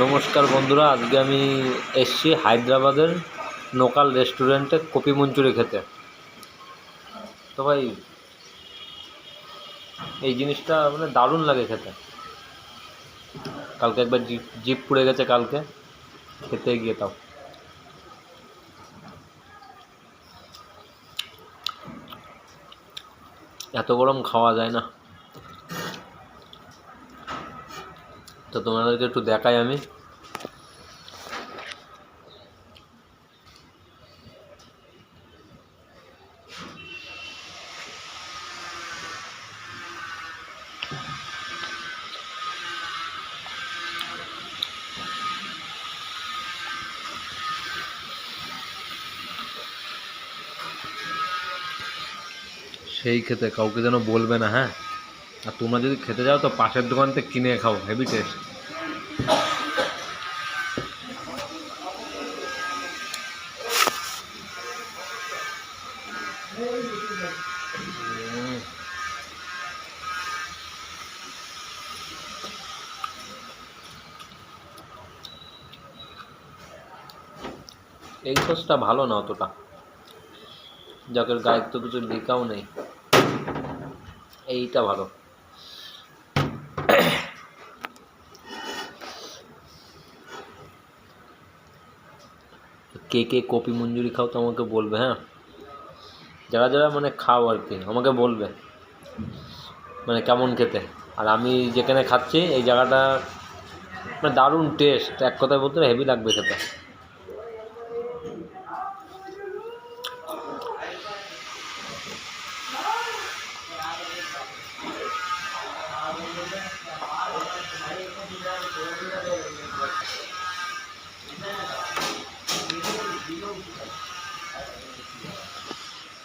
নমস্কার বন্ধুরা, আজকে আমি এসছি হায়দ্রাবাদের লোকাল রেস্টুরেন্টে কপি মঞ্চুরি খেতে। তো ভাই, এই জিনিসটা মানে দারুণ লাগে খেতে। কালকে একবার জিপ জিপ পুড়ে গেছে কালকে, খেতে গিয়ে তাও। এত গরম খাওয়া যায় না। তো তোমাদেরকে একটু দেখাই আমি। সেই খেতে কাউকে যেন বলবে না হ্যাঁ? আর তোমরা যদি খেতে যাও তো পাশের দোকান থেকে কিনে খাও হেভি টেস্ট এই সসটা ভালো না অতটা। যাকের গায়ের তো কিছু লেখাও নেই। এইটা ভালো। কে কে কপি মঞ্জুরি খাও তো আমাকে বলবে হ্যাঁ? যারা যারা মানে খাও আর কি, আমাকে বলবে মানে কেমন খেতে। আর আমি যেখানে খাচ্ছি, এই জায়গাটা মানে দারুণ টেস্ট এক কথায় বলতে হেভি লাগবে খেতে।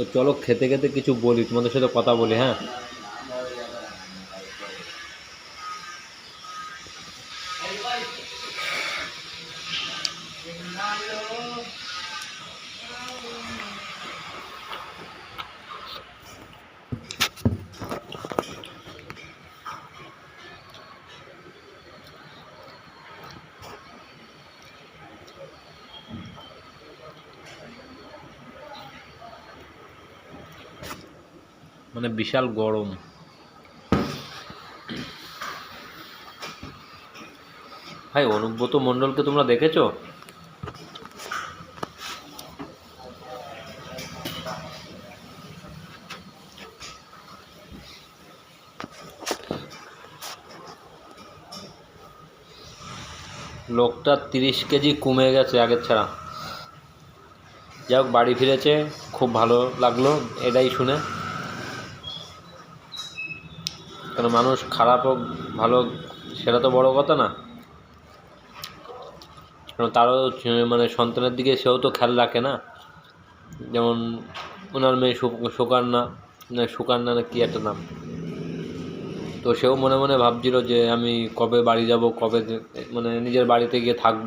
তো চলো খেতে খেতে কিছু বলি তোমাদের সাথে কথা বলি হ্যাঁ? মানে বিশাল গরম। ভাই, অনুব্রত মণ্ডলকে তোমরা দেখেছ? লোকটা তিরিশ কেজি কমে গেছে আগের ছাড়া। যাই হোক, বাড়ি ফিরেছে, খুব ভালো লাগল, এটাই শুনে। কারণ মানুষ খারাপ হোক, ভালো সেটা তো বড় কথা না। কারণ তারও মানে সন্তানের দিকে সেও তো খেয়াল রাখে না। যেমন ওনার মেয়ে সুকান্না, না সুকান্না না কি একটা নাম? তো সেও মনে মনে ভাবছিল যে আমি কবে বাড়ি যাব, কবে মানে নিজের বাড়িতে গিয়ে থাকব।